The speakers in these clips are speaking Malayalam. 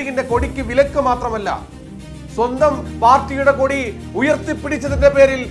ലീഗിന്റെ കൊടിക്ക് വിലക്ക് മാത്രമല്ല സ്വന്തം പാർട്ടിയുടെ കൊടി ഉയർത്തിപ്പിടിച്ചതിന്റെ പേരിൽ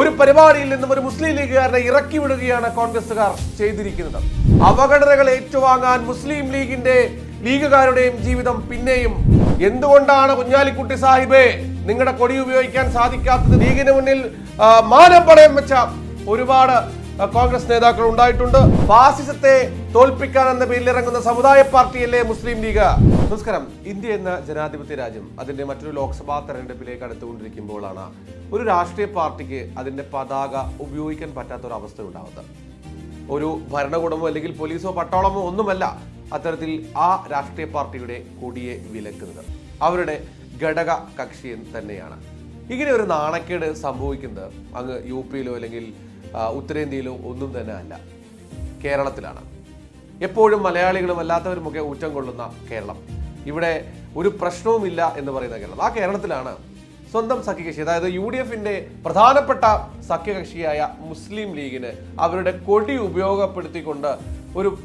ഒരു പരിപാടിയിൽ നിന്നും ഒരു മുസ്ലിം ലീഗുകാരനെ ഇറക്കി വിടുകയാണ് കോൺഗ്രസുകാർ ചെയ്തിരിക്കുന്നത്. അപകടതകൾ ഏറ്റുവാങ്ങാൻ മുസ്ലിം ലീഗിന്റെ ലീഗുകാരുടെയും ജീവിതം പിന്നെയും. എന്തുകൊണ്ടാണ് കുഞ്ഞാലിക്കുട്ടി സാഹിബേ നിങ്ങളുടെ കൊടി ഉപയോഗിക്കാൻ സാധിക്കാത്തത്? ലീഗിന് മുന്നിൽ മാനം പണയം വെച്ച ഒരുപാട് കോൺഗ്രസ് നേതാക്കൾ ഉണ്ടായിട്ടുണ്ട്. ഫാസിസത്തെ തോൽപ്പിക്കാൻ എന്ന പേരിൽ ഇറങ്ങുന്ന സമുദായ പാർട്ടിയല്ലേ മുസ്ലിം ലീഗ്? നമസ്കാരം. ഇന്ത്യ എന്ന ജനാധിപത്യ രാജ്യം അതിന്റെ മറ്റൊരു ലോക്സഭാ തെരഞ്ഞെടുപ്പിലേക്ക് അടുത്തുകൊണ്ടിരിക്കുമ്പോഴാണ് ഒരു രാഷ്ട്രീയ പാർട്ടിക്ക് അതിന്റെ പതാക ഉപയോഗിക്കാൻ പറ്റാത്ത ഒരു അവസ്ഥ ഉണ്ടാവുന്നത് ഒരു ഭരണകൂടമോ അല്ലെങ്കിൽ പോലീസോ പട്ടാളമോ ഒന്നുമല്ല അത്തരത്തിൽ ആ രാഷ്ട്രീയ പാർട്ടിയുടെ കൊടിയെ വിലക്കുന്നത്. അവരുടെ ഘടക കക്ഷി തന്നെയാണ്. ഇങ്ങനെ ഒരു നാണക്കേട് സംഭവിക്കുന്നത് അങ്ങ് യു പിയിലോ അല്ലെങ്കിൽ ഉത്തരേന്ത്യയിലോ ഒന്നും തന്നെ അല്ല. കേരളത്തിലാണ്. എപ്പോഴും മലയാളികളും അല്ലാത്തവരുമൊക്കെ ഊറ്റം കൊള്ളുന്ന കേരളം. ഇവിടെ ഒരു പ്രശ്നവുമില്ല എന്ന് പറയുന്ന കേരളം. ആ കേരളത്തിലാണ് സ്വന്തം സഖ്യകക്ഷി അതായത് യു ഡി എഫിന്റെ പ്രധാനപ്പെട്ട സഖ്യകക്ഷിയായ മുസ്ലിം ലീഗിന് അവരുടെ കൊടി ഉപയോഗപ്പെടുത്തിക്കൊണ്ട് ഒരു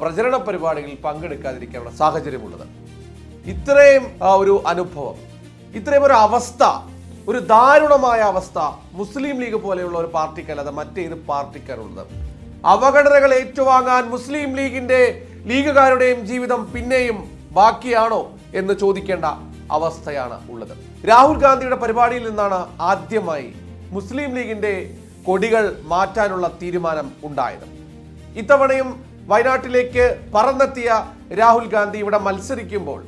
പ്രചരണ പരിപാടികളിൽ പങ്കെടുക്കാതിരിക്കാനുള്ള സാഹചര്യമുള്ളത്. ഇത്രയും ഒരു അനുഭവം ഇത്രയും ഒരു അവസ്ഥ ഒരു ദാരുണമായ അവസ്ഥ മുസ്ലിം ലീഗ് പോലെയുള്ള ഒരു പാർട്ടിക്കല്ലാതെ മറ്റേത് പാർട്ടിക്കാരുള്ളത്. അവഗണനകൾ ഏറ്റുവാങ്ങാൻ മുസ്ലിം ലീഗിന്റെ ലീഗുകാരുടെയും ജീവിതം പിന്നെയും ബാക്കിയാണോ എന്ന് ചോദിക്കേണ്ട അവസ്ഥയാണ് ഉള്ളത്. രാഹുൽ ഗാന്ധിയുടെ പരിപാടിയിൽ നിന്നാണ് ആദ്യമായി മുസ്ലിം ലീഗിന്റെ കൊടികൾ മാറ്റാനുള്ള തീരുമാനം ഉണ്ടായത്. ഇത്തവണയും വയനാട്ടിലേക്ക് പറന്നെത്തിയ രാഹുൽ ഗാന്ധി ഇവിടെ മത്സരിക്കുമ്പോൾ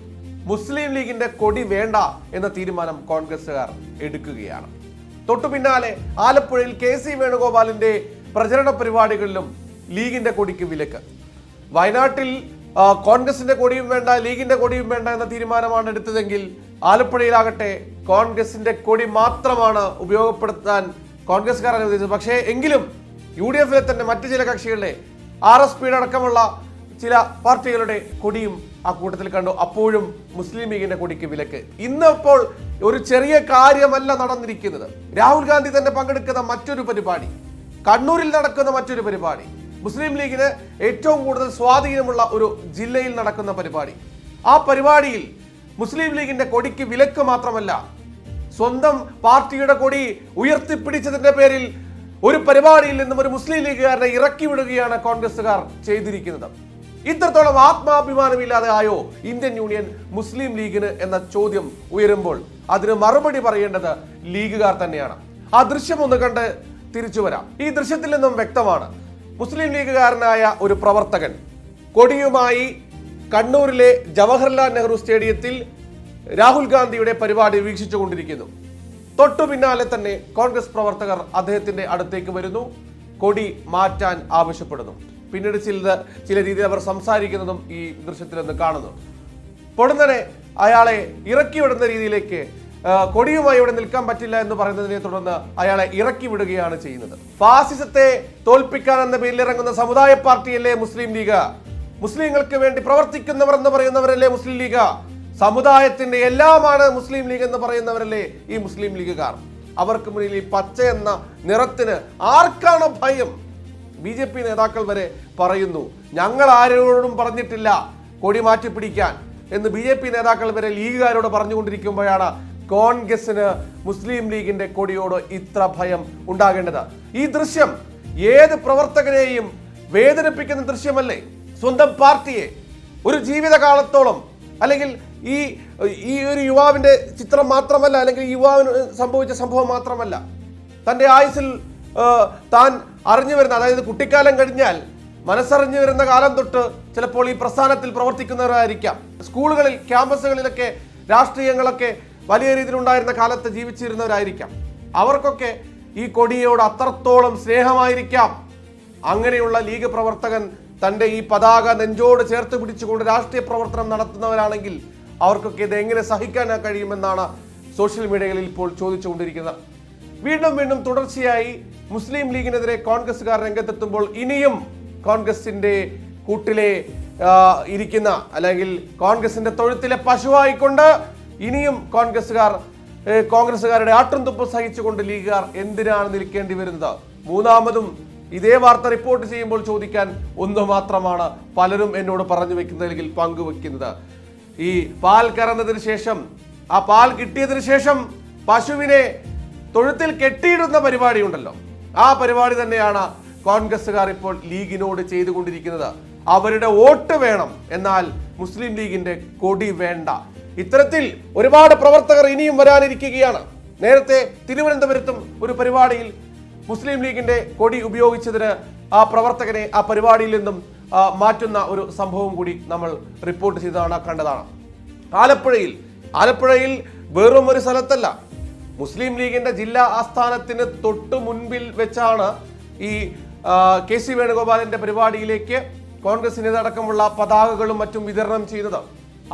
മുസ്ലിം ലീഗിന്റെ കൊടി വേണ്ട എന്ന തീരുമാനം കോൺഗ്രസുകാർ എടുക്കുകയാണ്. തൊട്ടു പിന്നാലെ ആലപ്പുഴയിൽ കെ സി വേണുഗോപാലിന്റെ പ്രചരണ പരിപാടികളിലും ലീഗിന്റെ കൊടിക്ക് വിലക്ക്. വയനാട്ടിൽ കോൺഗ്രസിന്റെ കൊടിയും വേണ്ട ലീഗിന്റെ കൊടിയും വേണ്ട എന്ന തീരുമാനമാണ് എടുത്തതെങ്കിൽ ആലപ്പുഴയിലാകട്ടെ കോൺഗ്രസിന്റെ കൊടി മാത്രമാണ് ഉപയോഗപ്പെടുത്താൻ കോൺഗ്രസ്കാർ അനുവദിച്ചത്. പക്ഷേ എങ്കിലും യു ഡി എഫിലെ തന്നെ മറ്റു ചില കക്ഷികളെ ആർ എസ് പിയുടെ അടക്കമുള്ള ചില പാർട്ടികളുടെ കൊടിയും ആ കൂട്ടത്തിൽ കണ്ടു. അപ്പോഴും മുസ്ലിം ലീഗിന്റെ കൊടിക്ക് വിലക്ക്. ഇന്നിപ്പോൾ ഒരു ചെറിയ കാര്യമല്ല നടന്നിരിക്കുന്നത്. രാഹുൽ ഗാന്ധി തന്നെ പങ്കെടുക്കുന്ന മറ്റൊരു പരിപാടി. കണ്ണൂരിൽ നടക്കുന്ന മറ്റൊരു പരിപാടി. മുസ്ലിം ലീഗിന് ഏറ്റവും കൂടുതൽ സ്വാധീനമുള്ള ഒരു ജില്ലയിൽ നടക്കുന്ന പരിപാടി. ആ പരിപാടിയിൽ മുസ്ലിം ലീഗിന്റെ കൊടിക്ക് വിലക്ക് മാത്രമല്ല സ്വന്തം പാർട്ടിയുടെ കൊടി ഉയർത്തിപ്പിടിച്ചതിന്റെ പേരിൽ ഒരു പരിപാടിയിൽ നിന്നും ഒരു മുസ്ലിം ലീഗുകാരനെ ഇറക്കി വിടുകയാണ് കോൺഗ്രസുകാർ ചെയ്തിരിക്കുന്നത്. ഇത്രത്തോളം ആത്മാഭിമാനമില്ലാതെ ആയോ ഇന്ത്യൻ യൂണിയൻ മുസ്ലിം ലീഗിന് എന്ന ചോദ്യം ഉയരുമ്പോൾ അതിന് മറുപടി പറയേണ്ടത് ലീഗുകാർ തന്നെയാണ്. ആ ദൃശ്യം ഒന്ന് കണ്ട് തിരിച്ചു വരാം. ഈ ദൃശ്യത്തിൽ നിന്നും വ്യക്തമാണ്. മുസ്ലിം ലീഗുകാരനായ ഒരു പ്രവർത്തകൻ കൊടിയുമായി കണ്ണൂരിലെ ജവഹർലാൽ നെഹ്റു സ്റ്റേഡിയത്തിൽ രാഹുൽ ഗാന്ധിയുടെ പരിപാടി വീക്ഷിച്ചുകൊണ്ടിരിക്കുന്നു തൊട്ടു പിന്നാലെ തന്നെ കോൺഗ്രസ് പ്രവർത്തകർ അദ്ദേഹത്തിന്റെ അടുത്തേക്ക് വരുന്നു. കൊടി മാറ്റാൻ ആവശ്യപ്പെടുന്നു. പിന്നീട് ചില ചില രീതിയിൽ അവർ സംസാരിക്കുന്നതും ഈ ദൃശ്യത്തിൽ നിന്ന് കാണുന്നു. പൊടുന്നനെ അയാളെ ഇറക്കി വിടുന്ന രീതിയിലേക്ക് കൊടിയുമായി ഇവിടെ നിൽക്കാൻ പറ്റില്ല എന്ന് പറയുന്നതിനെ തുടർന്ന് അയാളെ ഇറക്കി വിടുകയാണ് ചെയ്യുന്നത്. ഫാസിസത്തെ തോൽപ്പിക്കാൻ എന്ന പേരിൽ ഇറങ്ങുന്ന സമുദായ പാർട്ടിയല്ലേ മുസ്ലിം ലീഗ്? മുസ്ലിങ്ങൾക്ക് വേണ്ടി പ്രവർത്തിക്കുന്നവർ എന്ന് പറയുന്നവരല്ലേ മുസ്ലിം ലീഗ്? സമുദായത്തിന്റെ എല്ലാമാണ് മുസ്ലിം ലീഗ് എന്ന് പറയുന്നവരല്ലേ ഈ മുസ്ലിം ലീഗുകാർ? അവർക്ക് മുന്നിൽ ഈ പച്ച എന്ന നിറത്തിന് ആർക്കാണ് ഭയം? ബി ജെ പി നേതാക്കൾ വരെ പറയുന്നു ഞങ്ങൾ ആരോടും പറഞ്ഞിട്ടില്ല കൊടി മാറ്റി പിടിക്കാൻ എന്ന് ബി ജെ പി നേതാക്കൾ വരെ ലീഗുകാരോട് പറഞ്ഞുകൊണ്ടിരിക്കുമ്പോഴാണ് കോൺഗ്രസിന് മുസ്ലിം ലീഗിന്റെ കൊടിയോട് ഇത്ര ഭയം ഉണ്ടാകേണ്ടത്. ഈ ദൃശ്യം ഏത് പ്രവർത്തകനെയും വേദനിപ്പിക്കുന്ന ദൃശ്യമല്ലേ? സ്വന്തം പാർട്ടിയെ ഒരു ജീവിതകാലത്തോളം അല്ലെങ്കിൽ ഈ ഈ ഒരു യുവാവിന്റെ ചിത്രം മാത്രമല്ല അല്ലെങ്കിൽ യുവാവിന് സംഭവിച്ച സംഭവം മാത്രമല്ല തന്റെ ആയുസിൽ താൻ അറിഞ്ഞു വരുന്ന അതായത് കുട്ടിക്കാലം കഴിഞ്ഞാൽ മനസ്സറിഞ്ഞു വരുന്ന കാലം തൊട്ട് ചിലപ്പോൾ ഈ പ്രസ്ഥാനത്തിൽ പ്രവർത്തിക്കുന്നവരായിരിക്കാം. സ്കൂളുകളിൽ ക്യാമ്പസുകളിലൊക്കെ രാഷ്ട്രീയങ്ങളൊക്കെ വലിയ രീതിയിൽ ഉണ്ടായിരുന്ന കാലത്ത് ജീവിച്ചിരുന്നവരായിരിക്കാം. അവർക്കൊക്കെ ഈ കൊടിയോട് അത്രത്തോളം സ്നേഹമായിരിക്കാം. അങ്ങനെയുള്ള ലീഗ് പ്രവർത്തകൻ തന്റെ ഈ പതാക നെഞ്ചോട് ചേർത്ത് പിടിച്ചുകൊണ്ട് രാഷ്ട്രീയ പ്രവർത്തനം നടത്തുന്നവരാണെങ്കിൽ അവർക്കൊക്കെ ഇത് എങ്ങനെ സഹിക്കാൻ കഴിയുമെന്നാണ് സോഷ്യൽ മീഡിയകളിൽ ഇപ്പോൾ ചോദിച്ചുകൊണ്ടിരിക്കുന്നത്. വീണ്ടും വീണ്ടും തുടർച്ചയായി മുസ്ലിം ലീഗിനെതിരെ കോൺഗ്രസ്സുകാർ രംഗത്തെത്തുമ്പോൾ ഇനിയും കോൺഗ്രസിന്റെ കൂട്ടിലെ ഇരിക്കുന്ന അല്ലെങ്കിൽ കോൺഗ്രസിന്റെ തൊഴുത്തിലെ പശുവായിക്കൊണ്ട് ഇനിയും കോൺഗ്രസ്സുകാർ കോൺഗ്രസ്സുകാരുടെ ആട്ടും തുപ്പ് സഹിച്ചുകൊണ്ട് ലീഗുകാർ എന്തിനാണ് നിൽക്കേണ്ടി വരുന്നത്? മൂന്നാമതും ഇതേ വാർത്ത റിപ്പോർട്ട് ചെയ്യുമ്പോൾ ചോദിക്കാൻ ഒന്ന് മാത്രമാണ് പലരും എന്നോട് പറഞ്ഞു വെക്കുന്നതിൽ പങ്കുവെക്കുന്നത്. ഈ പാൽ കറന്നതിന് ശേഷം ആ പാൽ കിട്ടിയതിന് ശേഷം പശുവിനെ തൊഴുത്തിൽ കെട്ടിയിടുന്ന പരിപാടി ഉണ്ടല്ലോ ആ പരിപാടി തന്നെയാണ് കോൺഗ്രസ്സുകാർ ഇപ്പോൾ ലീഗിനോട് ചെയ്തുകൊണ്ടിരിക്കുന്നത്. അവരുടെ വോട്ട് വേണം. എന്നാൽ മുസ്ലിം ലീഗിന്റെ കൊടി വേണ്ട. ഇത്തരത്തിൽ ഒരുപാട് പ്രവർത്തകർ ഇനിയും വരാനിരിക്കുകയാണ്. നേരത്തെ തിരുവനന്തപുരത്തും ഒരു പരിപാടിയിൽ മുസ്ലിം ലീഗിന്റെ കൊടി ഉപയോഗിച്ചതിന് ആ പ്രവർത്തകനെ ആ പരിപാടിയിൽ നിന്നും മാറ്റുന്ന ഒരു സംഭവം കൂടി നമ്മൾ റിപ്പോർട്ട് ചെയ്തതാണ് കണ്ടതാണ്. ആലപ്പുഴയിൽ ആലപ്പുഴയിൽ വെറും ഒരു സ്ഥലത്തല്ല മുസ്ലിം ലീഗിന്റെ ജില്ലാ ആസ്ഥാനത്തിന് തൊട്ട് മുൻപിൽ വെച്ചാണ് ഈ കെ സി വേണുഗോപാലിന്റെ പരിപാടിയിലേക്ക് കോൺഗ്രസിനേതടക്കമുള്ള പതാകകളും മറ്റും വിതരണം ചെയ്യുന്നത്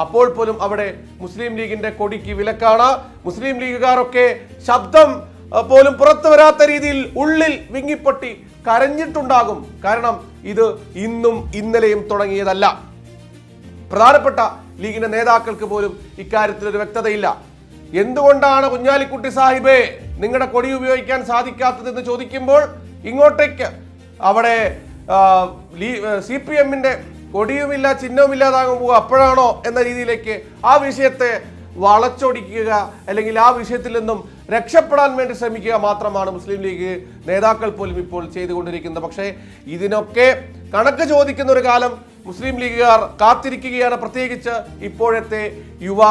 അപ്പോൾ പോലും അവിടെ മുസ്ലിം ലീഗിന്റെ കൊടിക്ക് വിലക്കാണ്. മുസ്ലിം ലീഗുകാരൊക്കെ ശബ്ദം പോലും പുറത്തു വരാത്ത രീതിയിൽ ഉള്ളിൽ വിങ്ങിപ്പൊട്ടി കരഞ്ഞിട്ടുണ്ടാകും. കാരണം ഇത് ഇന്നും ഇന്നലെയും തുടങ്ങിയതല്ല. പ്രധാനപ്പെട്ട ലീഗിന്റെ നേതാക്കൾക്ക് പോലും ഇക്കാര്യത്തിൽ ഒരു വ്യക്തതയില്ല. എന്തുകൊണ്ടാണ് കുഞ്ഞാലിക്കുട്ടി സാഹിബേ നിങ്ങളുടെ കൊടി ഉപയോഗിക്കാൻ സാധിക്കാത്തതെന്ന് ചോദിക്കുമ്പോൾ ഇങ്ങോട്ടേക്ക് അവിടെ സി പി എമ്മിന്റെ കൊടിയുമില്ല ചിഹ്നവുമില്ലാതാകും പോകുക അപ്പോഴാണോ എന്ന രീതിയിലേക്ക് ആ വിഷയത്തെ വളച്ചൊടിക്കുക അല്ലെങ്കിൽ ആ വിഷയത്തിൽ നിന്നും രക്ഷപ്പെടാൻ വേണ്ടി ശ്രമിക്കുക മാത്രമാണ് മുസ്ലിം ലീഗ് നേതാക്കൾ പോലും ഇപ്പോൾ ചെയ്തുകൊണ്ടിരിക്കുന്നത്. പക്ഷേ ഇതിനൊക്കെ കണക്ക് ചോദിക്കുന്ന ഒരു കാലം മുസ്ലിം ലീഗുകാർ കാത്തിരിക്കുകയാണ്. പ്രത്യേകിച്ച് ഇപ്പോഴത്തെ യുവ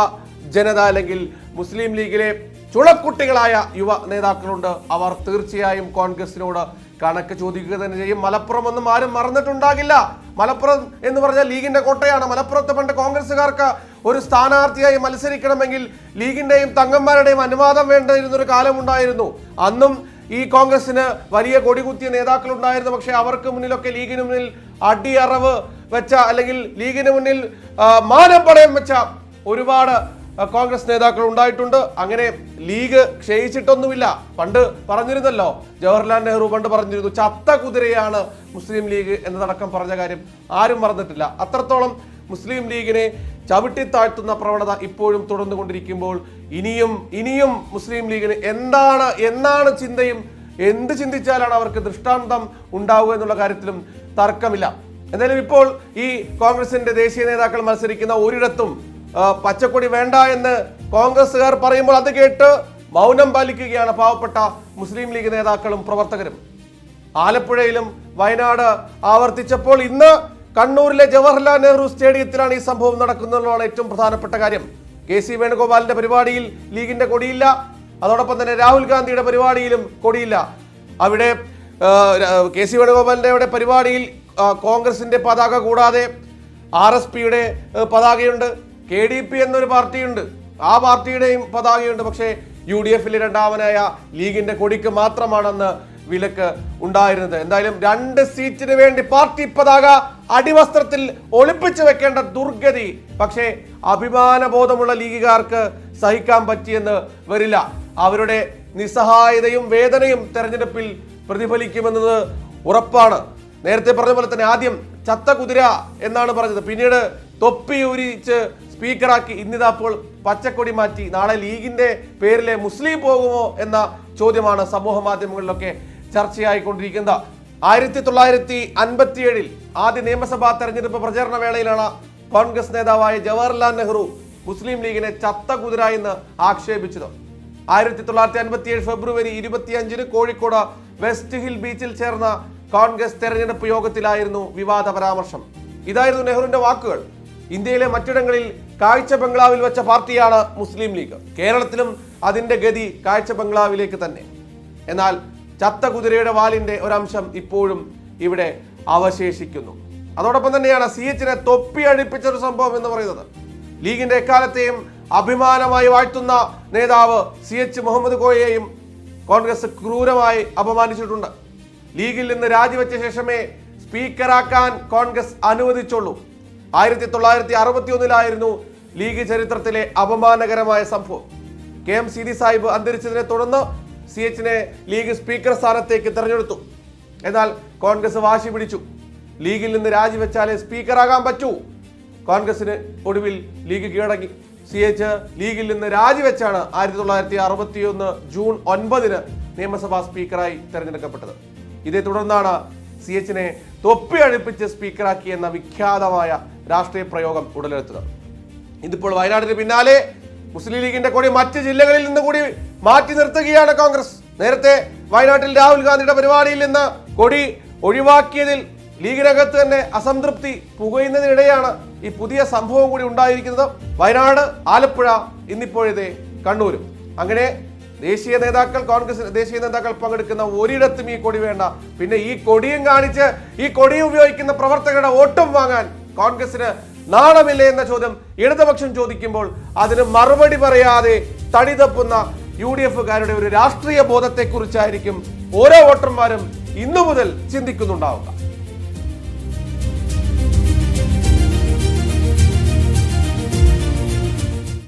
ജനത അല്ലെങ്കിൽ മുസ്ലിം ലീഗിലെ ചുളക്കുട്ടികളായ യുവ നേതാക്കളുണ്ട്. അവർ തീർച്ചയായും കോൺഗ്രസിനോട് കണക്ക് ചോദിക്കുക തന്നെ ചെയ്യും. മലപ്പുറം ഒന്നും ആരും മറന്നിട്ടുണ്ടാകില്ല. മലപ്പുറം എന്ന് പറഞ്ഞാൽ ലീഗിന്റെ കോട്ടയാണ്. മലപ്പുറത്ത് പണ്ട് കോൺഗ്രസ്സുകാർക്ക് ഒരു സ്ഥാനാർത്ഥിയായി മത്സരിക്കണമെങ്കിൽ ലീഗിന്റെയും തങ്ങന്മാരുടെയും അനുവാദം വേണ്ടിയിരുന്ന ഒരു കാലമുണ്ടായിരുന്നു. അന്നും ഈ കോൺഗ്രസിന് വലിയ കൊടികുത്തിയ നേതാക്കൾ ഉണ്ടായിരുന്നു പക്ഷേ അവർക്ക് മുന്നിലൊക്കെ ലീഗിന് മുന്നിൽ അടിയറവ് വെച്ച അല്ലെങ്കിൽ ലീഗിന് മുന്നിൽ മാനം പടയം വെച്ച ഒരുപാട് കോൺഗ്രസ് നേതാക്കൾ ഉണ്ടായിട്ടുണ്ട്. അങ്ങനെ ലീഗ് ക്ഷയിച്ചിട്ടൊന്നുമില്ല. പണ്ട് പറഞ്ഞിരുന്നല്ലോ ജവഹർലാൽ നെഹ്റു പണ്ട് പറഞ്ഞിരുന്നു ചത്ത കുതിരയാണ് മുസ്ലിം ലീഗ് എന്നതടക്കം പറഞ്ഞ കാര്യം ആരും മറന്നിട്ടില്ല. അത്രത്തോളം മുസ്ലിം ലീഗിനെ ചവിട്ടി താഴ്ത്തുന്ന പ്രവണത ഇപ്പോഴും തുടർന്നു കൊണ്ടിരിക്കുമ്പോൾ ഇനിയും ഇനിയും മുസ്ലിം ലീഗിന് എന്താണ് എന്നാണ് ചിന്തയും എന്ത് ചിന്തിച്ചാലാണ് അവർക്ക് ദൃഷ്ടാന്തം ഉണ്ടാവുക എന്നുള്ള കാര്യത്തിലും തർക്കമില്ല. എന്തായാലും ഇപ്പോൾ ഈ കോൺഗ്രസിന്റെ ദേശീയ നേതാക്കൾ മത്സരിക്കുന്ന ഒരിടത്തും പച്ചക്കൊടി വേണ്ട എന്ന് കോൺഗ്രസ്സുകാർ പറയുമ്പോൾ അത് കേട്ട് മൗനം പാലിക്കുകയാണ് പാവപ്പെട്ട മുസ്ലിം ലീഗ് നേതാക്കളും പ്രവർത്തകരും. ആലപ്പുഴയിലും വയനാട് ആവർത്തിച്ചപ്പോൾ ഇന്ന് കണ്ണൂരിലെ ജവഹർലാൽ നെഹ്റു സ്റ്റേഡിയത്തിലാണ് ഈ സംഭവം നടക്കുന്നതെന്നുള്ളതാണ് ഏറ്റവും പ്രധാനപ്പെട്ട കാര്യം. കെ സി വേണുഗോപാലിന്റെ പരിപാടിയിൽ ലീഗിന്റെ കൊടിയില്ല. അതോടൊപ്പം തന്നെ രാഹുൽ ഗാന്ധിയുടെ പരിപാടിയിലും കൊടിയില്ല. അവിടെ കെ സി വേണുഗോപാലിന്റെ അവിടെ പരിപാടിയിൽ കോൺഗ്രസിന്റെ പതാക കൂടാതെ ആർ എസ് പിയുടെ പതാകയുണ്ട്. കെ ഡി പി എന്നൊരു പാർട്ടിയുണ്ട്. ആ പാർട്ടിയുടെയും പതാകയുണ്ട്. പക്ഷേ യു ഡി എഫിലെ രണ്ടാമനായ ലീഗിന്റെ കൊടിക്ക് മാത്രമാണെന്ന് വിലക്ക് ഉണ്ടായിരുന്നത്. എന്തായാലും രണ്ട് സീറ്റിന് വേണ്ടി പാർട്ടി പതാക അടിവസ്ത്രത്തിൽ ഒളിപ്പിച്ചു വെക്കേണ്ട ദുർഗതി. പക്ഷേ അഭിമാനബോധമുള്ള ലീഗുകാർക്ക് സഹിക്കാൻ പറ്റിയെന്ന് വരില്ല. അവരുടെ നിസ്സഹായതയും വേദനയും തെരഞ്ഞെടുപ്പിൽ പ്രതിഫലിക്കുമെന്നത് ഉറപ്പാണ്. നേരത്തെ പറഞ്ഞ പോലെ തന്നെ ആദ്യം ചത്ത കുതിര എന്നാണ് പറഞ്ഞത്. പിന്നീട് തൊപ്പി ഉരിച്ച് സ്പീക്കറാക്കി ഇന്നിതാപ്പോൾ പച്ചക്കൊടി മാറ്റി നാളെ ലീഗിന്റെ പേരിലെ മുസ്ലിം പോകുമോ എന്ന ചോദ്യമാണ് സമൂഹ മാധ്യമങ്ങളിലൊക്കെ ചർച്ചയായിക്കൊണ്ടിരിക്കുന്നത്. ആയിരത്തി തൊള്ളായിരത്തി അൻപത്തിയേഴിൽ ആദ്യ നിയമസഭാ തെരഞ്ഞെടുപ്പ് പ്രചരണ വേളയിലാണ് കോൺഗ്രസ് നേതാവായ ജവഹർലാൽ നെഹ്റു മുസ്ലിം ലീഗിനെ ചത്ത കുതിര എന്ന് ആക്ഷേപിച്ചത്. ആയിരത്തി തൊള്ളായിരത്തി അൻപത്തിയേഴ് ഫെബ്രുവരി ഇരുപത്തിയഞ്ചിന് കോഴിക്കോട് വെസ്റ്റ് ഹിൽ ബീച്ചിൽ ചേർന്ന കോൺഗ്രസ് തെരഞ്ഞെടുപ്പ് യോഗത്തിലായിരുന്നു വിവാദ പരാമർശം. ഇതായിരുന്നു നെഹ്റുവിന്റെ വാക്കുകൾ. ഇന്ത്യയിലെ മറ്റിടങ്ങളിൽ കാഴ്ച ബംഗ്ലാവിൽ വെച്ച പാർട്ടിയാണ് മുസ്ലിം ലീഗ്. കേരളത്തിലും അതിന്റെ ഗതി കാഴ്ച ബംഗ്ലാവിലേക്ക് തന്നെ. എന്നാൽ ചത്ത കുതിരയുടെ വാലിന്റെ ഒരംശം ഇപ്പോഴും ഇവിടെ അവശേഷിക്കുന്നു. അതോടൊപ്പം തന്നെയാണ് സി എച്ചിനെ തൊപ്പി അഴിപ്പിച്ച ഒരു സംഭവം എന്ന് പറയുന്നത്. ലീഗിന്റെ എക്കാലത്തെയും അഭിമാനമായി വാഴ്ത്തുന്ന നേതാവ് സി എച്ച് മുഹമ്മദ് കോയയെയും കോൺഗ്രസ് ക്രൂരമായി അപമാനിച്ചിട്ടുണ്ട്. ലീഗിൽ നിന്ന് രാജിവെച്ച ശേഷമേ സ്പീക്കറാക്കാൻ കോൺഗ്രസ് അനുവദിച്ചുള്ളൂ. ആയിരത്തി തൊള്ളായിരത്തി അറുപത്തി ഒന്നിലായിരുന്നു ലീഗ് ചരിത്രത്തിലെ അപമാനകരമായ സംഭവം. കെ എം സിദി സാഹിബ് അന്തരിച്ചതിനെ തുടർന്ന് സി എച്ചിനെ ലീഗ് സ്പീക്കർ സ്ഥാനത്തേക്ക് തെരഞ്ഞെടുത്തു. എന്നാൽ കോൺഗ്രസ് വാശി പിടിച്ചു. ലീഗിൽ നിന്ന് രാജിവെച്ചാലേ സ്പീക്കറാകാൻ പറ്റൂ. കോൺഗ്രസിന് ഒടുവിൽ ലീഗ് കീഴടങ്ങി. സി എച്ച് ലീഗിൽ നിന്ന് രാജിവെച്ചാണ് ആയിരത്തി തൊള്ളായിരത്തി അറുപത്തി ഒന്ന് ജൂൺ ഒൻപതിന് നിയമസഭാ സ്പീക്കറായി തെരഞ്ഞെടുക്കപ്പെട്ടത്. ഇതേ തുടർന്നാണ് സി എച്ചിനെ തൊപ്പി അഴിപ്പിച്ച് സ്പീക്കറാക്കി എന്ന വിഖ്യാതമായ രാഷ്ട്രീയ പ്രയോഗം ഉടലെടുത്തത്. ഇതിപ്പോൾ വയനാടിന് പിന്നാലെ മുസ്ലിം ലീഗിന്റെ കൂടി മറ്റ് ജില്ലകളിൽ നിന്ന് കൂടി മാറ്റി നിർത്തുകയാണ് കോൺഗ്രസ്. നേരത്തെ വയനാട്ടിൽ രാഹുൽ ഗാന്ധിയുടെ പരിപാടിയിൽ നിന്ന് കൊടി ഒഴിവാക്കിയതിൽ ലീഗിനകത്ത് തന്നെ അസംതൃപ്തി പുകയുന്നതിനിടെയാണ് ഈ പുതിയ സംഭവം കൂടി ഉണ്ടായിരിക്കുന്നത്. വയനാട് ആലപ്പുഴ ഇന്നിപ്പോഴത്തെ കണ്ണൂരും അങ്ങനെ ദേശീയ നേതാക്കൾ കോൺഗ്രസ് ദേശീയ നേതാക്കൾ പങ്കെടുക്കുന്ന ഒരിടത്തും ഈ കൊടി വേണ്ട. പിന്നെ ഈ കൊടിയും കാണിച്ച് ഈ കൊടിയും ഉപയോഗിക്കുന്ന പ്രവർത്തകരുടെ വോട്ടും വാങ്ങാൻ കോൺഗ്രസിന് നാണമില്ലേ എന്ന ചോദ്യം ഇടതുപക്ഷം ചോദിക്കുമ്പോൾ അതിന് മറുപടി പറയാതെ തടിതപ്പുന്ന യു ഡി എഫുകാരുടെ ഒരു രാഷ്ട്രീയ ബോധത്തെക്കുറിച്ചായിരിക്കും ഓരോ വോട്ടർമാരും ഇന്നു മുതൽ ചിന്തിക്കുന്നുണ്ടാവുക.